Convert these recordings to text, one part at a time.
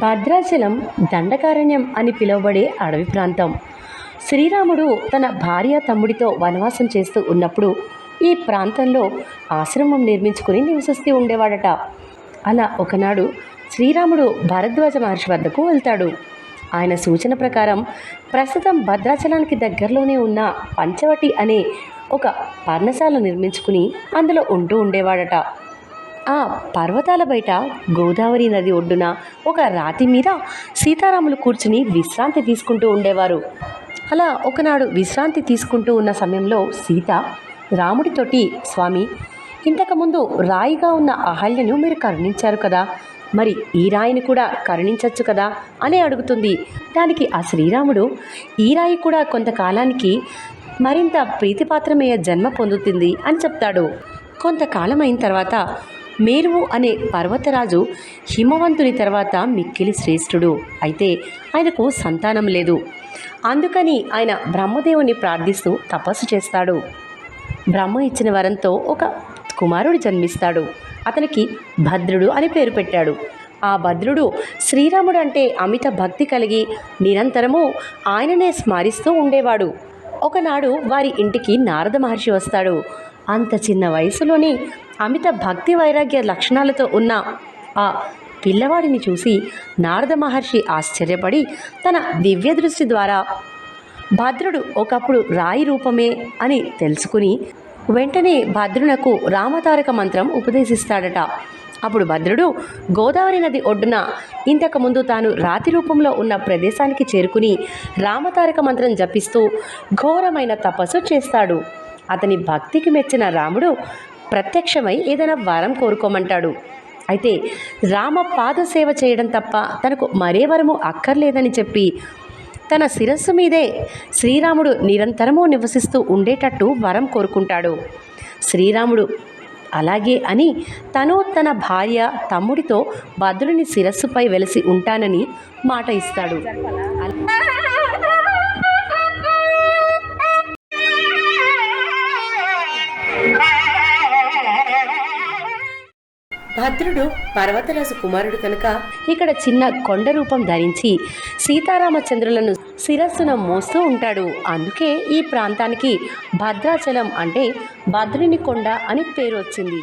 భద్రాచలం దండకారణ్యం అని పిలువబడే అడవి ప్రాంతం. శ్రీరాముడు తన భార్య తమ్ముడితో వనవాసం చేస్తూ ఉన్నప్పుడు ఈ ప్రాంతంలో ఆశ్రమం నిర్మించుకుని నివసిస్తూ ఉండేవాడట. అలా ఒకనాడు శ్రీరాముడు భరద్వాజ మహర్షి వద్దకు వెళ్తాడు. ఆయన సూచన ప్రకారం ప్రస్తుతం భద్రాచలానికి దగ్గరలోనే ఉన్న పంచవటి అనే ఒక పర్ణశాల నిర్మించుకుని అందులో ఉంటూ ఉండేవాడట. ఆ పర్వతాల బయట గోదావరి నది ఒడ్డున ఒక రాతి మీద సీతారాములు కూర్చుని విశ్రాంతి తీసుకుంటూ ఉండేవారు. అలా ఒకనాడు విశ్రాంతి తీసుకుంటూ ఉన్న సమయంలో సీత రాముడితోటి స్వామి ఇంతకుముందు రాయిగా ఉన్న అహల్యను మీరు కరుణించారు కదా. మరి ఈ రాయిని కూడా కరుణించవచ్చు కదా? అని అడుగుతుంది. దానికి ఆ శ్రీరాముడు ఈ రాయి కూడా కొంతకాలానికి మరింత ప్రీతిపాత్రమయ్యే జన్మ పొందుతుంది అని చెప్తాడు. కొంతకాలం అయిన తర్వాత మేరువు అనే పర్వతరాజు హిమవంతుని తర్వాత మిక్కిలి శ్రేష్ఠుడు. అయితే ఆయనకు సంతానం లేదు. అందుకని ఆయన బ్రహ్మదేవుని ప్రార్థిస్తూ తపస్సు చేస్తాడు. బ్రహ్మ ఇచ్చిన వరంతో ఒక కుమారుడు జన్మిస్తాడు. అతనికి భద్రుడు అని పేరు పెట్టాడు. ఆ భద్రుడు శ్రీరాముడు అంటే అమిత భక్తి కలిగి నిరంతరము ఆయననే స్మరిస్తూ ఉండేవాడు. ఒకనాడు వారి ఇంటికి నారద మహర్షి వస్తాడు. అంత చిన్న వయసులోని అమిత భక్తి వైరాగ్య లక్షణాలతో ఉన్న ఆ పిల్లవాడిని చూసి నారద మహర్షి ఆశ్చర్యపడి తన దివ్య దృష్టి ద్వారా భద్రుడు ఒకప్పుడు రాయి రూపమే అని తెలుసుకుని వెంటనే భద్రునకు రామతారక మంత్రం ఉపదేశిస్తాడట. అప్పుడు భద్రుడు గోదావరి నది ఒడ్డున ఇంతకుముందు తాను రాతి రూపంలో ఉన్న ప్రదేశానికి చేరుకుని రామతారక మంత్రం జపిస్తూ ఘోరమైన తపస్సు చేస్తాడు. అతని భక్తికి మెచ్చిన రాముడు ప్రత్యక్షమై ఏదైనా వరం కోరుకోమంటాడు. అయితే రామ పాద సేవ చేయడం తప్ప తనకు మరే వరము అక్కర్లేదని చెప్పి తన శిరస్సు మీదే శ్రీరాముడు నిరంతరము నివసిస్తూ ఉండేటట్టు వరం కోరుకుంటాడు. శ్రీరాముడు అలాగే అని తను తన భార్య తమ్ముడితో భద్రుని శిరస్సుపై వెలిసి ఉంటానని మాట ఇస్తాడు. భద్రుడు పర్వతరాజు కుమారుడు కనుక ఇక్కడ చిన్న కొండ రూపం ధరించి సీతారామచంద్రులను శిరస్సున మోస్తూ ఉంటాడు. అందుకే ఈ ప్రాంతానికి భద్రాచలం అంటే భద్రుని కొండ అని పేరు వచ్చింది.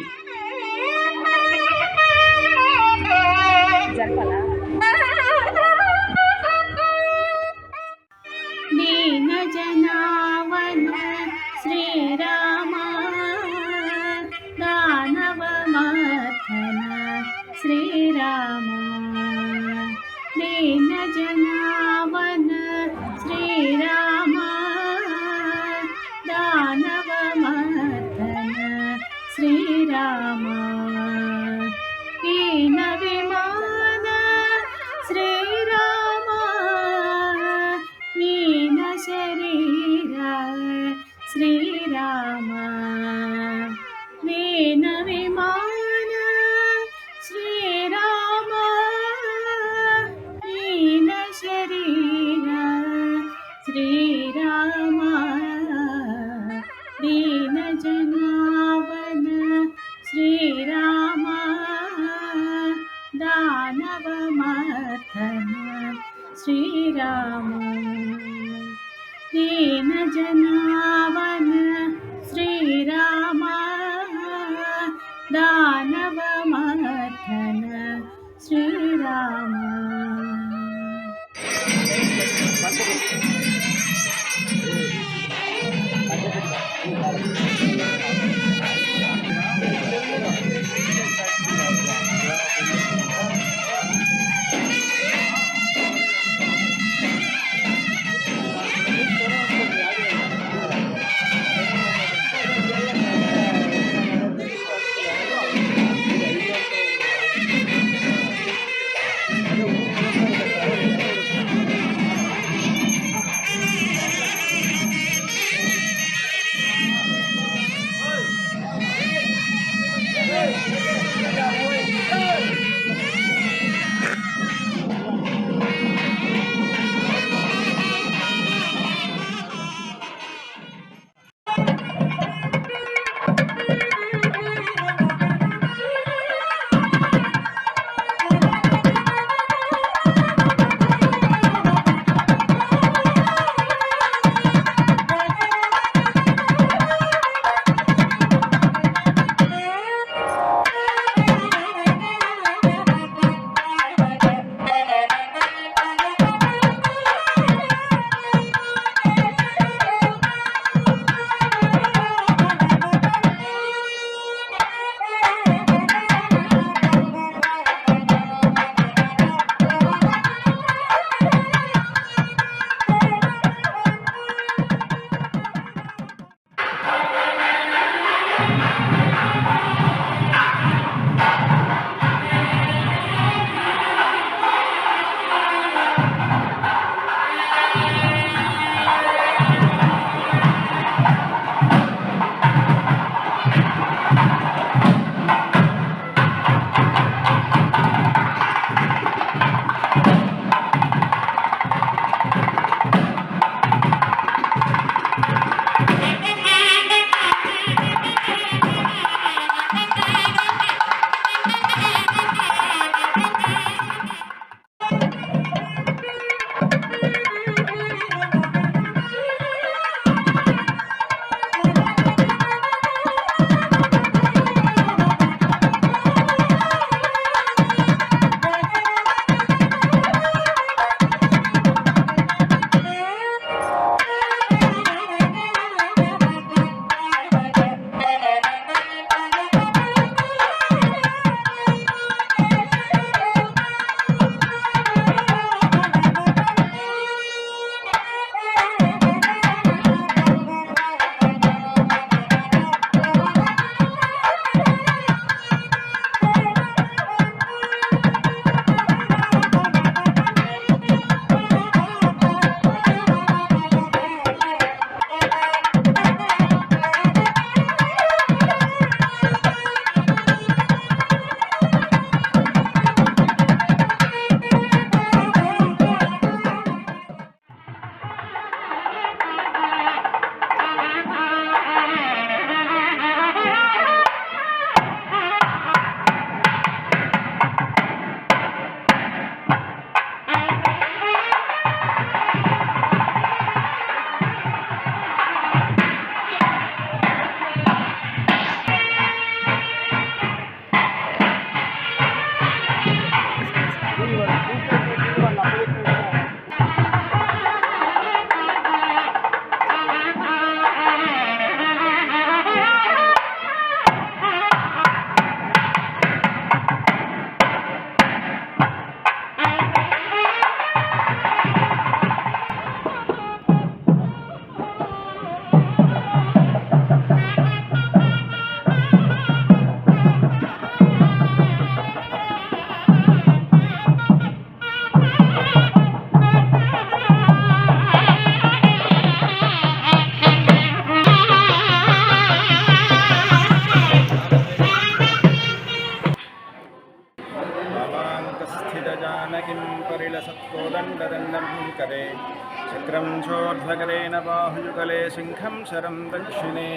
చక్రంశోర్ధగలేన బాహుయుగలే శంఖం శరం దక్షిణే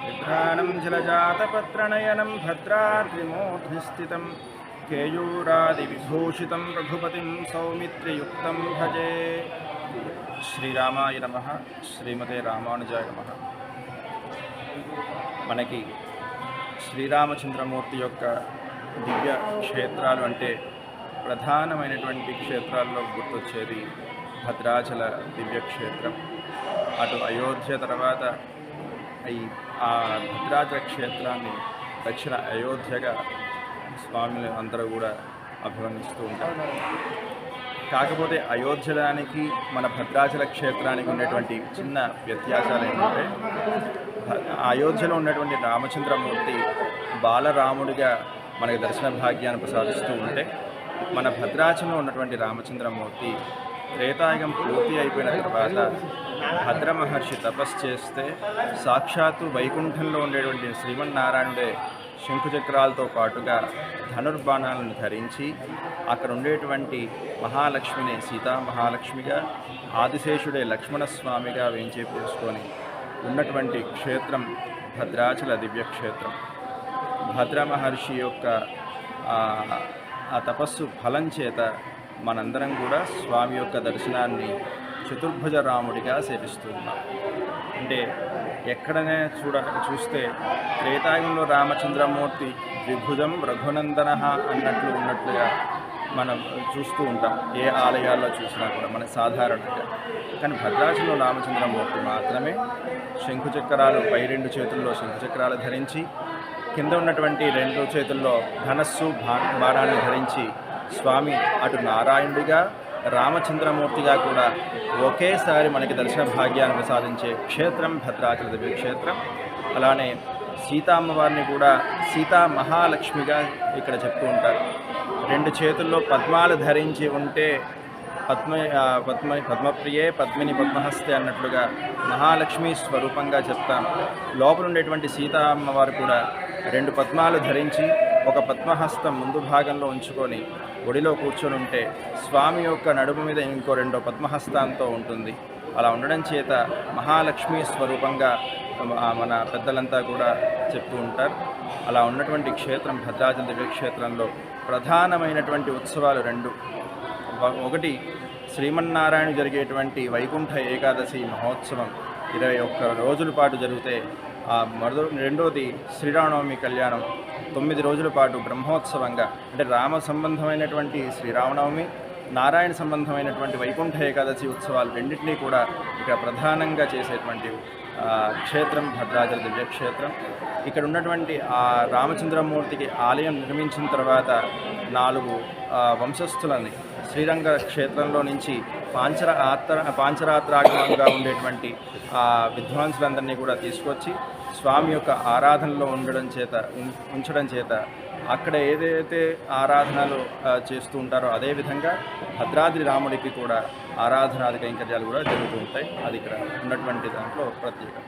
విభ్రాణం జలజాతపత్రనయనం భద్రాద్రిమూర్ధిస్థితం కేయూరాదివిభూషితం రఘుపతిం సౌమిత్రియుక్తం భజే శ్రీరామాయ నమ శ్రీమతే రామానుజాయ నమ మనకి శ్రీరామచంద్రమూర్తి యొక్క దివ్య క్షేత్రాలు అంటే ప్రధానమైనటువంటి క్షేత్రాల్లో గుర్తొచ్చేది భద్రాచల దివ్యక్షేత్రం. అటు అయోధ్య తర్వాత ఈ ఆ భద్రాచల క్షేత్రాన్ని దక్షిణ అయోధ్యగా స్వామిని అందరూ కూడా అభివర్ణిస్తూ ఉంటారు. కాకపోతే అయోధ్యలానికి మన భద్రాచల క్షేత్రానికి ఉన్నటువంటి చిన్న వ్యత్యాసాలు ఏంటంటే అయోధ్యలో ఉన్నటువంటి రామచంద్రమూర్తి బాలరాముడిగా మనకి దర్శన భాగ్యాన్ని ప్రసాదిస్తూ ఉంటే మన భద్రాచలంలో ఉన్నటువంటి రామచంద్రమూర్తి త్రేతాయుగం పూర్తి అయిపోయిన తర్వాత భద్ర మహర్షి తపస్సు చేస్తే సాక్షాత్తు వైకుంఠంలో ఉండేటువంటి శ్రీమన్నారాయణుడే శంకుచక్రాలతో పాటుగా ధనుర్బాణాలను ధరించి అక్కడ ఉండేటువంటి మహాలక్ష్మిని సీతా మహాలక్ష్మిగా ఆదిశేషుడే లక్ష్మణస్వామిగా వేంచేపుసుకొని ఉన్నటువంటి క్షేత్రం భద్రాచల దివ్యక్షేత్రం. భద్ర మహర్షి యొక్క ఆ తపస్సు ఫలం చేత మనందరం కూడా స్వామి యొక్క దర్శనాన్ని చతుర్భుజ రాముడిగా సేవిస్తున్నాం. అంటే ఎక్కడనే చూడ చూస్తే త్రేతాయుగంలో రామచంద్రమూర్తి ద్విభుజం రఘునందన అన్నట్లు ఉన్నట్లుగా మనం చూస్తూ ఉంటాం. ఏ ఆలయాల్లో చూసినా కూడా మన సాధారణంగా. కానీ భద్రాచలం రామచంద్రమూర్తి మాత్రమే శంకుచక్రాలు పై రెండు చేతుల్లో శంకుచక్రాలు ధరించి కింద ఉన్నటువంటి రెండు చేతుల్లో ధనస్సు బాణాన్ని ధరించి స్వామి అటు నారాయణుడిగా రామచంద్రమూర్తిగా కూడా ఒకేసారి మనకి దర్శన భాగ్యాన్ని ప్రసాదించే క్షేత్రం భద్రాచల క్షేత్రం. అలానే సీతామ్మవారిని కూడా సీతా మహాలక్ష్మిగా ఇక్కడ చెప్తూ ఉంటారు. రెండు చేతుల్లో పద్మాలు ధరించి ఉంటే పద్మ పద్మ పద్మప్రియే పద్మిని పద్మహస్తే అన్నట్లుగా మహాలక్ష్మి స్వరూపంగా చెప్తాం. లోపల ఉండేటువంటి సీతా అమ్మవారు కూడా రెండు పద్మాలు ధరించి ఒక పద్మహస్తం ముందు భాగంలో ఉంచుకొని ఒడిలో కూర్చొని ఉంటే స్వామి యొక్క నడుము మీద ఇంకో రెండో పద్మహస్తాంతో ఉంటుంది. అలా ఉండడం చేత మహాలక్ష్మి స్వరూపంగా మన పెద్దలంతా కూడా చెప్తూ ఉంటారు. అలా ఉన్నటువంటి క్షేత్రం భద్రాచల దివ్యక్షేత్రంలో ప్రధానమైనటువంటి ఉత్సవాలు రెండు. ఒకటి శ్రీమన్నారాయణ జరిగేటువంటి వైకుంఠ ఏకాదశి మహోత్సవం. ఇరవై ఒక్క రోజుల పాటు జరిగితే మరో రెండోది శ్రీరామనవమి కళ్యాణం. తొమ్మిది రోజుల పాటు బ్రహ్మోత్సవంగా అంటే రామ సంబంధమైనటువంటి శ్రీరామనవమి నారాయణ సంబంధమైనటువంటి వైకుంఠ ఏకాదశి ఉత్సవాలు రెండింటినీ కూడా ఇక్కడ ప్రధానంగా చేసేటువంటి క్షేత్రం భద్రాచల దివ్యక్షేత్రం. ఇక్కడ ఉన్నటువంటి ఆ రామచంద్రమూర్తికి ఆలయం నిర్మించిన తర్వాత నాలుగు వంశస్థులని శ్రీరంగ క్షేత్రంలో నుంచి పాంచర ఆత్ర పాంచరాత్రాగమంగా ఉండేటువంటి విద్వాంసులందరినీ కూడా తీసుకొచ్చి స్వామి యొక్క ఆరాధనలో ఉండడం చేత ఉం- ఉంచడం చేత అక్కడ ఏదైతే ఆరాధనలు చేస్తూ ఉంటారో అదేవిధంగా భద్రాద్రి రాముడికి కూడా ఆరాధనాది కైంకర్యాలు కూడా జరుగుతూ ఉంటాయి. అది ఇక్కడ ఉన్నటువంటి దాంట్లో ప్రత్యేకం.